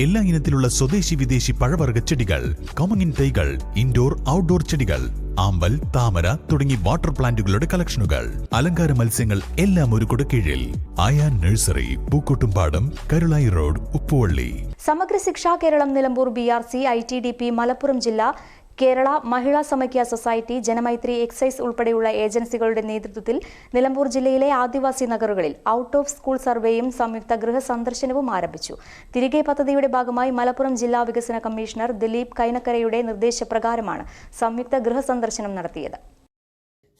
എല്ലാ ഇനത്തിലുള്ള സ്വദേശി വിദേശി പഴവർഗ ചെടികൾ കമങ്ങിൻ തൈകൾ ഇൻഡോർ ഔട്ട്ഡോർ ചെടികൾ ആമ്പൽ താമര തുടങ്ങി വാട്ടർ പ്ലാന്റുകളുടെ കളക്ഷനുകൾ അലങ്കാര മത്സ്യങ്ങൾ എല്ലാം ഒരു കീഴിൽ. ആയാ nursery Pookkottumpadam Karulai road Uppuvalli. Samagra Shiksha Keralam Nilambur B R C I T D P Malappuram ജില്ല കേരള മഹിളാ സമക്യ സൊസൈറ്റി ജനമൈത്രി എക്സൈസ് ഉൾപ്പെടെയുള്ള ഏജൻസികളുടെ നേതൃത്വത്തിൽ നിലമ്പൂർ ജില്ലയിലെ ആദിവാസി നഗറുകളിൽ ഔട്ട് ഓഫ് സ്കൂൾ സർവേയും സംയുക്ത ഗൃഹ സന്ദർശനവും ആരംഭിച്ചു. തിരികെ പദ്ധതിയുടെ ഭാഗമായി മലപ്പുറം ജില്ലാ വികസന കമ്മീഷണർ ദിലീപ് കൈനക്കരയുടെ നിർദ്ദേശപ്രകാരമാണ് സംയുക്ത ഗൃഹ സന്ദർശനം നടത്തിയത്.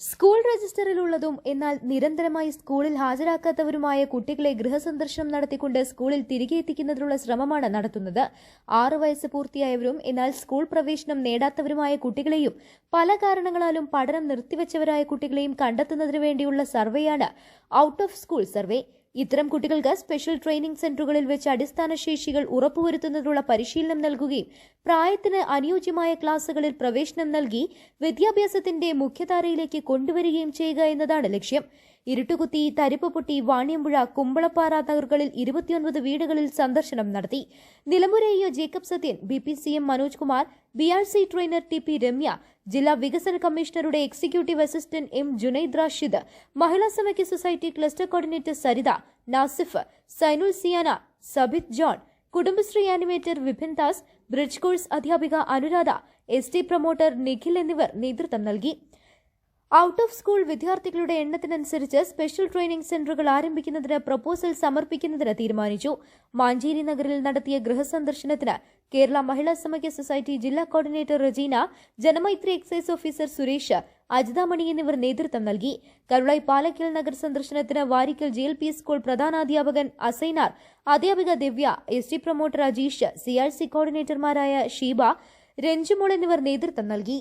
സ്കൂൾ രജിസ്റ്ററിലുള്ളതും എന്നാൽ നിരന്തരമായി സ്കൂളിൽ ഹാജരാക്കാത്തവരുമായ കുട്ടികളെ ഗൃഹസന്ദർശനം നടത്തിക്കൊണ്ട് സ്കൂളിൽ തിരികെ എത്തിക്കുന്നതിനുള്ള ശ്രമമാണ് നടത്തുന്നത്. ആറു വയസ്സ് പൂർത്തിയായവരും എന്നാൽ സ്കൂൾ പ്രവേശനം നേടാത്തവരുമായ കുട്ടികളെയും പല കാരണങ്ങളാലും പഠനം നിർത്തിവെച്ചവരായ കുട്ടികളെയും കണ്ടെത്തുന്നതിനു വേണ്ടിയുള്ള സർവേയാണ് ഔട്ട് ഓഫ് സ്കൂൾ സർവേ. ഇത്തരം കുട്ടികൾക്ക് സ്പെഷ്യൽ ട്രെയിനിംഗ് സെന്ററുകളിൽ വെച്ച് അടിസ്ഥാന ശേഷികൾ ഉറപ്പുവരുത്തുന്നതിനുള്ള പരിശീലനം നൽകുകയും പ്രായത്തിന് അനുയോജ്യമായ ക്ലാസുകളിൽ പ്രവേശനം നൽകി വിദ്യാഭ്യാസത്തിന്റെ മുഖ്യധാരയിലേക്ക് കൊണ്ടുവരികയും ചെയ്യുക എന്നതാണ് ലക്ഷ്യം. ഇരുട്ടുകുത്തി തരിപ്പുപൊട്ടി വാണിയമ്പുഴ കുമ്പളപ്പാറ നഗറുകളിൽ ഇരുപത്തിയൊൻപത് വീടുകളിൽ സന്ദർശനം നടത്തി. Nilambur A Jacob Sathyan B P C M Manoj Kumar B R C trainer T P Ramya ജില്ലാ വികസന കമ്മീഷണറുടെ executive assistant M Junaid Rashid Mahila Samaikya society cluster coordinator Saritha Nasif Sainul Siyana Sabith John Kudumbashree animator Vipin Das bridge course അധ്യാപിക Anuradha S T promoter Nikhil എന്നിവർ നേതൃത്വം നൽകി. Out of school വിദ്യാർത്ഥികളുടെ എണ്ണത്തിനനുസരിച്ച് special training സെന്ററുകൾ ആരംഭിക്കുന്നതിന് proposal സമർപ്പിക്കുന്നതിന് തീരുമാനിച്ചു. മാഞ്ചേരി നഗറിൽ നടത്തിയ ഗൃഹസന്ദർശനത്തിന് കേരള മഹിളാ സമഗ്ര സൊസൈറ്റി ജില്ലാ coordinator Rajeena Janamaithri excise officer Suresh Ajithamani എന്നിവർ നേതൃത്വം നൽകി. കരുളായി പാലക്കൽ നഗർ സന്ദർശനത്തിന് വാരിക്കൽ ജെ സ്കൂൾ പ്രധാനാധ്യാപകൻ അസൈനാർ അധ്യാപിക Divya S promoter Ajeesh C C കോർഡിനേറ്റർമാരായ Sheeba Ranjumol എന്നിവർ നേതൃത്വം നൽകി.